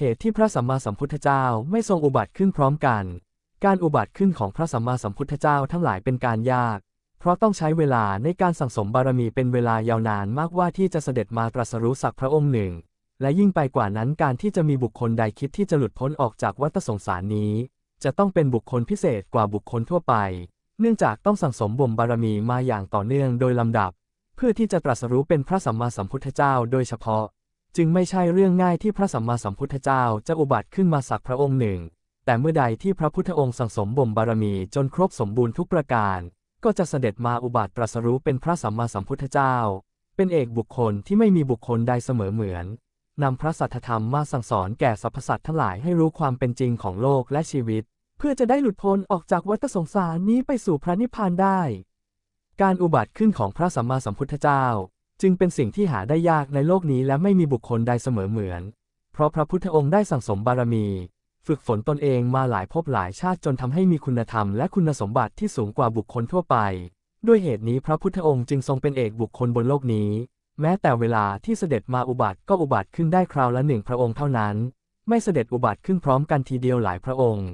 เหตุที่พระสัมมาสัมพุทธเจ้าไม่ทรงอุบัติขึ้นพร้อมกัน การอุบัติขึ้นของพระสัมมาสัมพุทธเจ้าทั้งหลายเป็นการยาก เพราะต้องใช้เวลาในการสั่งสมบารมีเป็นเวลายาวนานมากว่าที่จะเสด็จมาตรัสรู้สักพระองค์หนึ่ง และยิ่งไปกว่านั้นการที่จะมีบุคคลใดคิดที่จะหลุดพ้นออกจากวัฏสงสารนี้ จะต้องเป็นบุคคลพิเศษกว่าบุคคลทั่วไป เนื่องจากต้องสั่งสมบ่มบารมีมาอย่างต่อเนื่องโดยลำดับ เพื่อที่จะตรัสรู้เป็นพระสัมมาสัมพุทธเจ้า โดยเฉพาะ จึงไม่ใช่เรื่องง่ายที่พระสัมมาสัมพุทธเจ้าจะอุบัติขึ้นมาสักพระองค์หนึ่ง แต่เมื่อใดที่พระพุทธองค์สั่งสมบ่มบารมีจนครบสมบูรณ์ทุกประการ ก็จะเสด็จมาอุบัติตรัสรู้เป็นพระสัมมาสัมพุทธเจ้า เป็นเอกบุคคลที่ไม่มีบุคคลใดเสมอเหมือนนำพระสัทธรรมมาสั่งสอนแก่สรรพสัตว์ทั้งหลายให้รู้ความเป็นจริงของโลกและชีวิต เพื่อจะได้หลุดพ้นออกจากวัฏสงสารนี้ไปสู่พระนิพพานได้ การอุบัติขึ้นของพระสัมมาสัมพุทธเจ้า จึงเป็นสิ่งที่หาได้ยากในโลกนี้และไม่มีบุคคลใดเสมอเหมือน เพราะพระพุทธองค์ได้สั่งสมบารมี ฝึกฝนตนเองมาหลายภพหลายชาติจนทำให้มีคุณธรรมและคุณสมบัติที่สูงกว่าบุคคลทั่วไป ด้วยเหตุนี้พระพุทธองค์จึงทรงเป็นเอกบุคคลบนโลกนี้ แม้แต่เวลาที่เสด็จมาอุบัติก็อุบัติขึ้นได้คราวละหนึ่งพระองค์เท่านั้น ไม่เสด็จอุบัติขึ้นพร้อมกันทีเดียวหลายพระองค์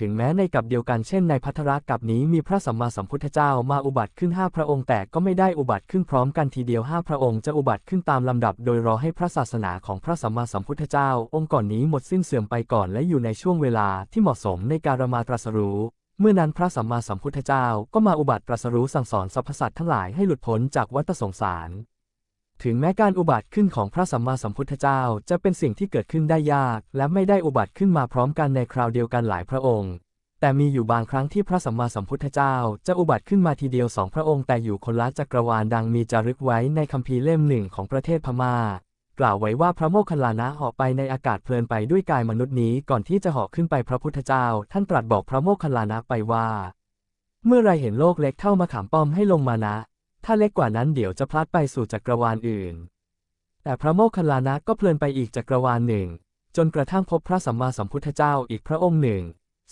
ถึงแม้ในกับเดียวกันเช่นในพัทธรกับนี้มีพระสัมมาสัมพุทธเจ้ามาอุบัติขึ้นห้าพระองค์แต่ก็ไม่ได้อุบัติขึ้นพร้อมกันทีเดียวห้าพระองค์จะอุบัติขึ้นตามลำดับ โดยรอให้พระศาสนาของพระสัมมาสัมพุทธเจ้า องค์ก่อนนี้หมดสิ้นเสื่อมไปก่อนและอยู่ในช่วงเวลาที่เหมาะสมในการมาตรัสรู้เมื่อนั้นพระสัมมาสัมพุทธเจ้าก็มาอุบัติตรัสรู้สั่งสอนสรรพสัตว์ทั้งหลายให้หลุดพ้นจากวัฏสงสาร ถึงแม้การอุบัติขึ้นของพระสัมมาสัมพุทธเจ้า จะเป็นสิ่งที่เกิดขึ้นได้ยาก และไม่ได้อุบัติขึ้นมาพร้อมกันในคราวเดียวกันหลายพระองค์ แต่มีอยู่บางครั้งที่พระสัมมาสัมพุทธเจ้า จะอุบัติขึ้นมาทีเดียวสองพระองค์แต่อยู่คนละจักรวาลดังมีจารึกไว้ในคัมภีร์เล่มหนึ่งของประเทศพม่า กล่าวไว้ว่าพระโมคคัลลานะเหาะไปในอากาศเพลินไปด้วยกายมนุษย์นี้ก่อนที่จะเหาะขึ้นไปพระพุทธเจ้า ท่านตรัสบอกพระโมคคัลลานะไปว่า เมื่อไรเห็นโลกเล็กเท่ามะขามป้อมให้ลงมานะ ถ้าเล็กกว่านั้นเดี๋ยวจะพลัดไปสู่จักรวาลอื่น แต่พระโมคคัลลานะก็เพลินไปอีกจักรวาลหนึ่ง จนกระทั่งพบพระสัมมาสัมพุทธเจ้าอีกพระองค์หนึ่ง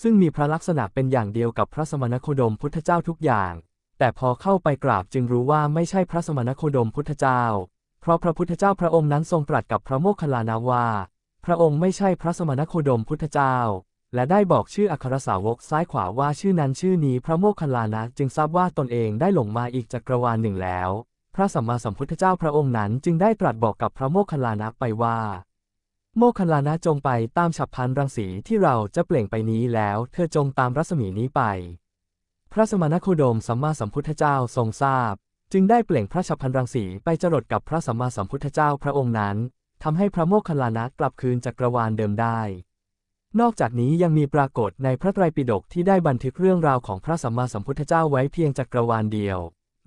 ซึ่งมีพระลักษณะเป็นอย่างเดียวกับพระสมณโคดมพุทธเจ้าทุกอย่าง แต่พอเข้าไปกราบจึงรู้ว่าไม่ใช่พระสมณโคดมพุทธเจ้า เพราะพระพุทธเจ้าพระองค์นั้นทรงตรัสกับพระโมคคัลลานะว่า พระองค์ไม่ใช่พระสมณโคดมพุทธเจ้า และได้บอกชื่ออัครสาวกซ้ายขวาว่าชื่อนั้นชื่อนี้พระโมคคัลลานะจึงทราบว่าตนเองได้หลงมาอีกจักรวาลหนึ่งแล้ว พระสัมมาสัมพุทธเจ้าพระองค์นั้นจึงได้ตรัสบอกกับพระโมคคัลลานะไปว่า โมคคัลลานะจงไปตามฉับพลันรังสีที่เราจะเปล่งไปนี้แล้ว เธอจงตามรัศมีนี้ไป พระสมณโคดมสัมมาสัมพุทธเจ้าทรงทราบ จึงได้เปล่งพระฉับพลันรังสีไปจรดกับพระสัมมาสัมพุทธเจ้าพระองค์นั้นทำให้พระโมคคัลลานะกลับคืนจักรวาลเดิมได้ นอกจากนี้ยังมีปรากฏในพระไตรปิฎกที่ได้บันทึกเรื่องราวของพระสัมมาสัมพุทธเจ้าไว้เพียงจักรวาลเดียว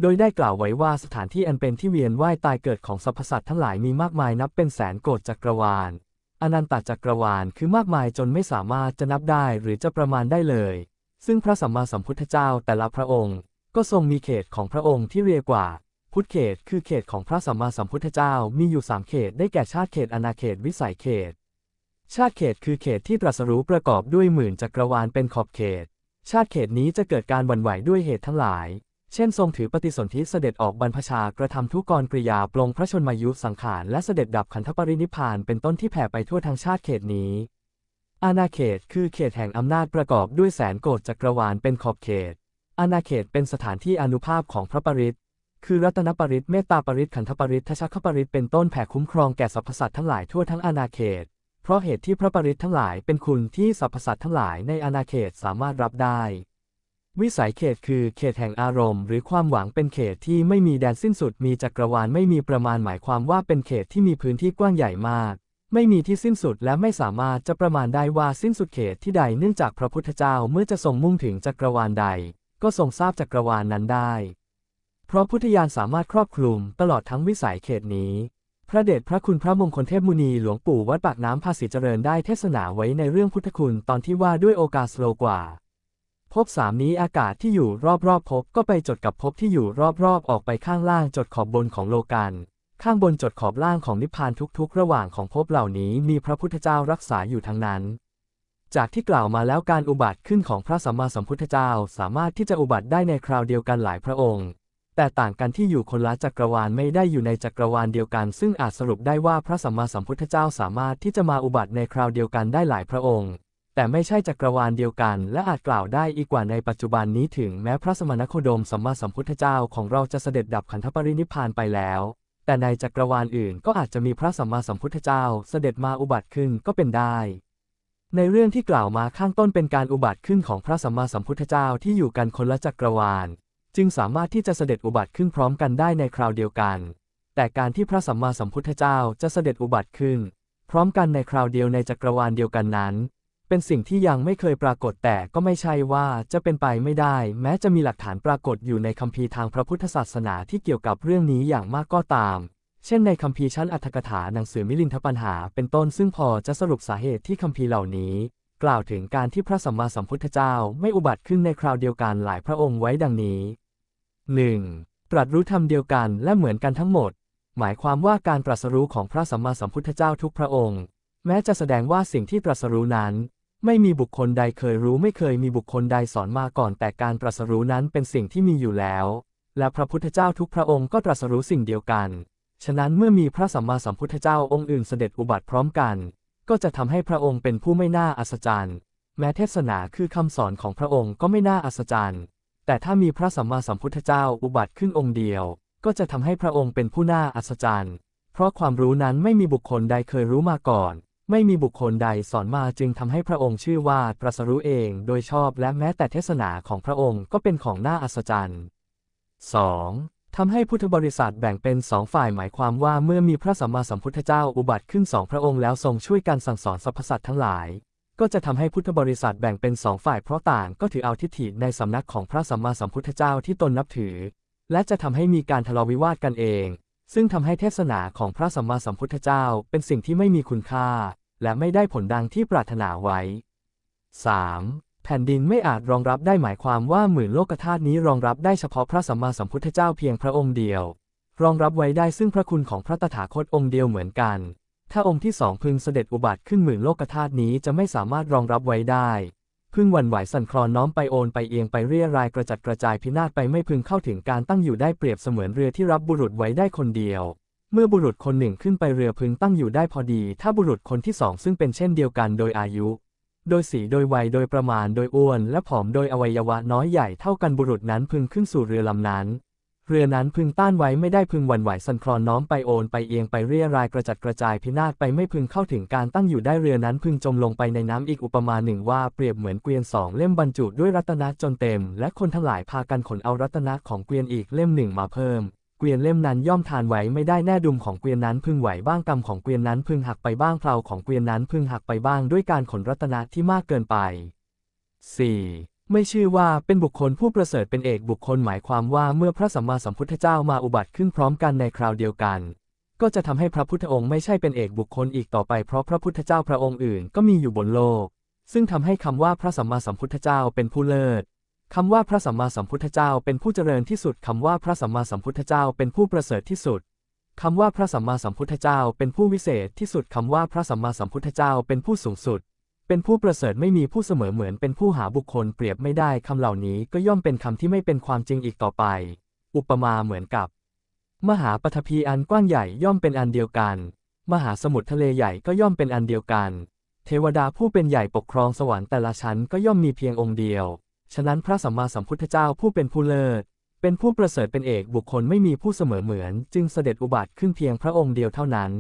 โดยได้กล่าวไว้ว่าสถานที่อันเป็นที่เวียนว่ายตายเกิดของสรรพสัตว์ทั้งหลายมีมากมายนับเป็นแสนโกฏจักรวาล อนันตจักรวาลคือมากมายจนไม่สามารถจะนับได้หรือจะประมาณได้เลย ซึ่งพระสัมมาสัมพุทธเจ้าแต่ละพระองค์ ก็ทรงมีเขตของพระองค์ที่เรียกว่า พุทธเขต คือเขตของพระสัมมาสัมพุทธเจ้ามีอยู่สามเขตได้แก่ชาติเขตอาณาเขตวิสัยเขต ชาติเขตคือเขตที่ตรัสรู้ประกอบด้วยหมื่นจักรวาลเป็นขอบเขต ชาติเขตนี้จะเกิดการหวั่นไหวด้วยเหตุทั้งหลาย เช่น ทรงถือปฏิสนธิเสด็จออกบรรพชากระทำทุกกรกริยาปลงพระชนมายุสังขารและเสด็จดับขันธปรินิพานเป็นต้นที่แผ่ไปทั่วทั้งชาติเขตนี้ อาณาเขตคือเขตแห่งอำนาจประกอบด้วยแสนโกฏจักรวาลเป็นขอบเขต อาณาเขตเป็นสถานที่อนุภาพของพระปริตคือรัตนปริตเมตตาปริตขันธปริตทชัคคปริตเป็นต้นแผ่คุ้มครองแก่สรรพสัตว์ทั้งหลายทั่วทั้งอาณาเขต เพราะเหตุที่พระปริตทั้งหลายเป็นคุณที่สรรพสัตว์ทั้งหลายในอาณาเขตสามารถรับได้ วิสัยเขตคือเขตแห่งอารมณ์ หรือความหวังเป็นเขตที่ไม่มีแดนสิ้นสุด มีจักรวาลไม่มีประมาณหมายความว่าเป็นเขตที่มีพื้นที่กว้างใหญ่มาก ไม่มีที่สิ้นสุดและไม่สามารถจะประมาณได้ว่าสิ้นสุดเขตที่ใดเนื่องจากพระพุทธเจ้าเมื่อจะทรงมุ่งถึงจักรวาลใด ก็ทรงทราบจักรวาลนั้นได้ เพราะพุทธญาณสามารถครอบคลุมตลอดทั้งวิสัยเขตนี้ พระเดชพระคุณพระมงคลเทพมุนีหลวงปู่วัดปากน้ำภาษีเจริญได้เทศนาไว้ในเรื่องพุทธคุณตอนที่ว่าด้วยโอกาสโลกว่า ภพสามนี้อากาศที่อยู่รอบๆภพก็ไปจดกับภพที่อยู่รอบๆออกไปข้างล่างจดขอบบนของโลกันข้างบนจดขอบล่างของนิพพานทุกๆ ระหว่างของภพเหล่านี้มีพระพุทธเจ้ารักษาอยู่ทั้งนั้น จากที่กล่าวมาแล้วการอุบัติขึ้นของพระสัมมาสัมพุทธเจ้าสามารถที่จะอุบัติได้ในคราวเดียวกันหลายพระองค์ แต่ต่างกันที่อยู่คนละจักรวาลไม่ได้อยู่ในจักรวาลเดียวกัน ซึ่งอาจสรุปได้ว่าพระสัมมาสัมพุทธเจ้าสามารถที่จะมาอุบัติในคราวเดียวกันได้หลายพระองค์ แต่ไม่ใช่จักรวาลเดียวกัน และอาจกล่าวได้อีกกว่าในปัจจุบันนี้ถึงแม้พระสมณโคดมสัมมาสัมพุทธเจ้าของเราจะเสด็จดับขันธปรินิพพานไปแล้ว แต่ในจักรวาลอื่นก็อาจจะมีพระสัมมาสัมพุทธเจ้าเสด็จมาอุบัติขึ้นก็เป็นได้ในเรื่องที่กล่าวมาข้างต้นเป็นการอุบัติขึ้นของพระสัมมาสัมพุทธเจ้าที่อยู่กันคนละจักรวาล จึงสามารถที่จะเสด็จอุบัติขึ้นพร้อมกันได้ในคราวเดียวกัน แต่การที่พระสัมมาสัมพุทธเจ้าจะเสด็จอุบัติขึ้น พร้อมกันในคราวเดียวในจักรวาลเดียวกันนั้น เป็นสิ่งที่ยังไม่เคยปรากฏแต่ก็ไม่ใช่ว่าจะเป็นไปไม่ได้ แม้จะมีหลักฐานปรากฏอยู่ในคัมภีร์ทางพระพุทธศาสนาที่เกี่ยวกับเรื่องนี้อย่างมากก็ตาม เช่นในคัมภีร์ชั้นอัตถกถาหนังสือมิลินทปัญหา เป็นต้นซึ่งพอจะสรุปสาเหตุที่คัมภีร์เหล่านี้กล่าวถึงการที่พระสัมมาสัมพุทธเจ้าไม่อุบัติขึ้นในคราวเดียวกันหลายพระองค์ไว้ดังนี้ 1. ตรัสรู้ธรรมเดียวกันและเหมือนกันทั้งหมด หมายความว่าการตรัสรู้ของพระสัมมาสัมพุทธเจ้าทุกพระองค์ แม้จะแสดงว่าสิ่งที่ตรัสรู้นั้น ไม่มีบุคคลใดเคยรู้ไม่เคยมีบุคคลใดสอนมาก่อน แต่การตรัสรู้นั้นเป็นสิ่งที่มีอยู่แล้ว และพระพุทธเจ้าทุกพระองค์ก็ตรัสรู้สิ่งเดียวกัน ฉะนั้นเมื่อมีพระสัมมาสัมพุทธเจ้าองค์อื่นเสด็จอุบัติพร้อมกัน ก็จะทำให้พระองค์เป็นผู้ไม่น่าอัศจรรย์ แม้เทศนาคือคำสอนของพระองค์ก็ไม่น่าอัศจรรย์ แต่ถ้ามีพระสัมมาสัมพุทธเจ้าอุบัติขึ้นองค์เดียว ก็จะทำให้พระองค์เป็นผู้น่าอัศจรรย์ เพราะความรู้นั้นไม่มีบุคคลใดเคยรู้มาก่อน ไม่มีบุคคลใดสอนมาจึงทำให้พระองค์ชื่อว่าตรัสรู้เองโดยชอบและแม้แต่เทศนาของพระองค์ก็เป็นของน่าอัศจรรย์ 2. ทำให้พุทธบริษัทแบ่งเป็นสองฝ่ายหมายความว่าเมื่อมีพระสัมมาสัมพุทธเจ้าอุบัติขึ้นสองพระองค์แล้วทรงช่วยกันสั่งสอนสรรพสัตว์ทั้งหลาย ก็จะทำให้พุทธบริษัทแบ่งเป็นสองฝ่ายเพราะต่างก็ถือเอาทิฏฐิในสำนักของพระสัมมาสัมพุทธเจ้าที่ตนนับถือ และจะทำให้มีการทะเลาะวิวาทกันเอง ซึ่งทำให้เทศนาของพระสัมมาสัมพุทธเจ้าเป็นสิ่งที่ไม่มีคุณค่า และไม่ได้ผลดังที่ปรารถนาไว้ 3. แผ่นดินไม่อาจรองรับได้หมายความว่าหมื่นโลกธาตุนี้รองรับได้เฉพาะพระสัมมาสัมพุทธเจ้าเพียงพระองค์เดียว รองรับไว้ได้ซึ่งพระคุณของพระตถาคตองค์เดียวเหมือนกัน ถ้าองค์ที่สองพึงเสด็จอุบัติขึ้นหมื่นโลกธาตุนี้จะไม่สามารถรองรับไว้ได้พึ่งวันไหวสั่นคลอนน้อมไปโอนไปเอียงไปเรียรายกระจัดกระจายพินาศไปไม่พึงเข้าถึงการตั้งอยู่ได้เปรียบเสมือนเรือที่รับบุรุษไว้ได้คนเดียว เมื่อบุรุษคนหนึ่งขึ้นไปเรือพึงตั้งอยู่ได้พอดี ถ้าบุรุษคนที่สองซึ่งเป็นเช่นเดียวกันโดยอายุ โดยสีโดยวัยโดยประมาณโดยอ้วน และผอมโดยอวัยวะน้อยใหญ่เท่ากันบุรุษนั้นพึงขึ้นสู่เรือลำนั้น เรือนั้นพึงต้านไว้ไม่ได้พึงหวั่นไหวสั่นคลอนน้อมไปโอนไปเอียงไปเรียรายกระจัดกระจายพินาศไปไม่พึงเข้าถึงการตั้งอยู่ได้เรือนั้นพึงจมลงไปในน้ำอีกอุปมาหนึ่งว่าเปรียบเหมือนเกวียนสองเล่มบรรจุด้วยรัตนะจนเต็ม และคนทั้งหลายพากันขนเอารัตนะของเกวียนอีกเล่มหนึ่งมาเพิ่มเกวียนเล่มนั้นย่อมทานไหวไม่ได้แน่ดุมของเกวียนนั้นพึงไหวบ้างกำของเกวียนนั้นพึงหักไปบ้างเพลาของเกวียนนั้นพึงหักไปบ้างด้วยการขนรัตนะที่มากเกินไป 4. ไม่ชื่อว่าเป็นบุคคลผู้ประเสริฐเป็นเอกบุคคลหมายความว่าเมื่อพระสัมมาสัมพุทธเจ้ามาอุบัติขึ้นพร้อมกันในคราวเดียวกัน ก็จะทำให้พระพุทธองค์ไม่ใช่เป็นเอกบุคคลอีกต่อไปเพราะพระพุทธเจ้าพระองค์อื่นก็มีอยู่บนโลก ซึ่งทำให้คำว่าพระสัมมาสัมพุทธเจ้าเป็นผู้เลิศคำว่าพระสัมมาสัมพุทธเจ้าเป็นผู้เจริญที่สุดคำว่าพระสัมมาสัมพุทธเจ้าเป็นผู้ประเสริฐที่สุดคำว่าพระสัมมาสัมพุทธเจ้าเป็นผู้วิเศษที่สุดคำว่าพระสัมมาสัมพุทธเจ้าเป็นผู้สูงสุด เป็นผู้ประเสริฐไม่มีผู้เสมอเหมือนเป็นผู้หาบุคคลเปรียบไม่ได้คำเหล่านี้ก็ย่อมเป็นคำที่ไม่เป็นความจริงอีกต่อไป อุปมาเหมือนกับ มหาปฐพีอันกว้างใหญ่ย่อมเป็นอันเดียวกัน มหาสมุทรทะเลใหญ่ก็ย่อมเป็นอันเดียวกัน เทวดาผู้เป็นใหญ่ปกครองสวรรค์แต่ละชั้นก็ย่อมมีเพียงองค์เดียว ฉะนั้นพระสัมมาสัมพุทธเจ้าผู้เป็นผู้เลิศเป็นผู้ประเสริฐเป็นเอกบุคคลไม่มีผู้เสมอเหมือน จึงเสด็จอุบัติขึ้นเพียงพระองค์เดียวเท่านั้น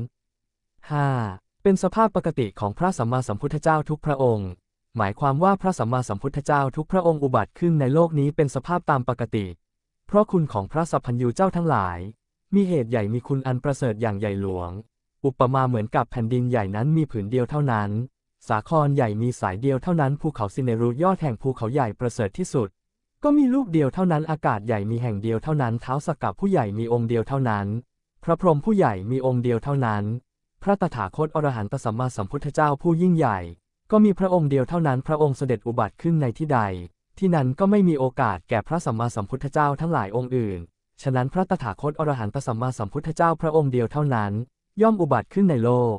5. เป็นสภาพปกติของพระสัมมาสัมพุทธเจ้าทุกพระองค์ หมายความว่าพระสัมมาสัมพุทธเจ้าทุกพระองค์อุบัติขึ้นในโลกนี้เป็นสภาพตามปกติ เพราะคุณของพระสัพพัญญูเจ้าทั้งหลาย มีเหตุใหญ่มีคุณอันประเสริฐอย่างใหญ่หลวง อุปมาเหมือนกับแผ่นดินใหญ่นั้นมีผืนเดียวเท่านั้น สาครใหญ่มีสายเดียวเท่านั้นภูเขาซินเนรุยอดแห่งภูเขาใหญ่ประเสริฐที่สุด ก็มีลูกเดียวเท่านั้นอากาศใหญ่มีแห่งเดียวเท่านั้นเท้าสกับผู้ใหญ่มีองค์เดียวเท่านั้น พระพรหมผู้ใหญ่มีองค์เดียวเท่านั้น พระตถาคตอรหันตสัมมาสัมพุทธเจ้าผู้ยิ่งใหญ่ ก็มีพระองค์เดียวเท่านั้นพระองค์เสด็จอุบัติขึ้นในที่ใด ที่นั้นก็ไม่มีโอกาสแก่พระสัมมาสัมพุทธเจ้าทั้งหลายองค์อื่น ฉะนั้นพระตถาคตอรหันตสัมมาสัมพุทธเจ้าพระองค์เดียวเท่านั้น ย่อมอุบัติขึ้นในโลก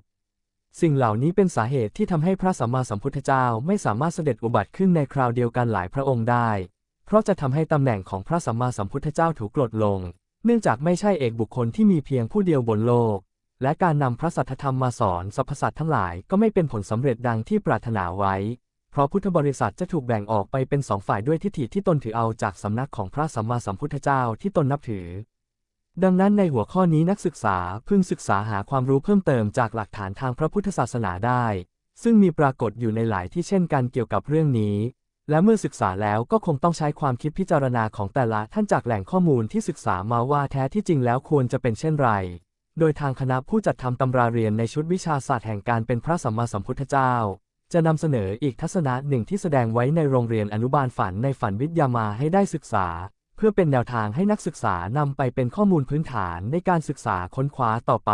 สิ่งเหล่านี้เป็นสาเหตุที่ทำให้พระสัมมาสัมพุทธเจ้าไม่สามารถเสด็จอุบัติขึ้นในคราวเดียวกันหลายพระองค์ได้ เพราะจะทำให้ตำแหน่งของพระสัมมาสัมพุทธเจ้าถูกกลดลง เนื่องจากไม่ใช่เอกบุคคลที่มีเพียงผู้เดียวบนโลก และการนำพระสัทธธรรมมาสอนสรรพสัตว์ทั้งหลายก็ไม่เป็นผลสำเร็จดังที่ปรารถนาไว้ เพราะพุทธบริษัทจะถูกแบ่งออกไปเป็นสองฝ่ายด้วยทิฏฐิที่ตนถือเอาจากสำนักของพระสัมมาสัมพุทธเจ้าที่ตนนับถือ ดังนั้นในหัวข้อนี้นักศึกษาพึงศึกษาหาความรู้เพิ่มเติมจากหลักฐานทางพระพุทธศาสนาได้ ซึ่งมีปรากฏอยู่ในหลายที่เช่นกันเกี่ยวกับเรื่องนี้ และเมื่อศึกษาแล้วก็คงต้องใช้ความคิดพิจารณาของแต่ละท่านจากแหล่งข้อมูลที่ศึกษามาว่าแท้ที่จริงแล้วควรจะเป็นเช่นไร โดยทางคณะผู้จัดทำตำราเรียนในชุดวิชาศาสตร์แห่งการเป็นพระสัมมาสัมพุทธเจ้า จะนำเสนออีกทัศนะหนึ่งที่แสดงไว้ในโรงเรียนอนุบาลฝันในฝันวิทยามาให้ได้ศึกษา เพื่อเป็นแนวทางให้นักศึกษานำไปเป็นข้อมูลพื้นฐานในการศึกษาค้นคว้าต่อไป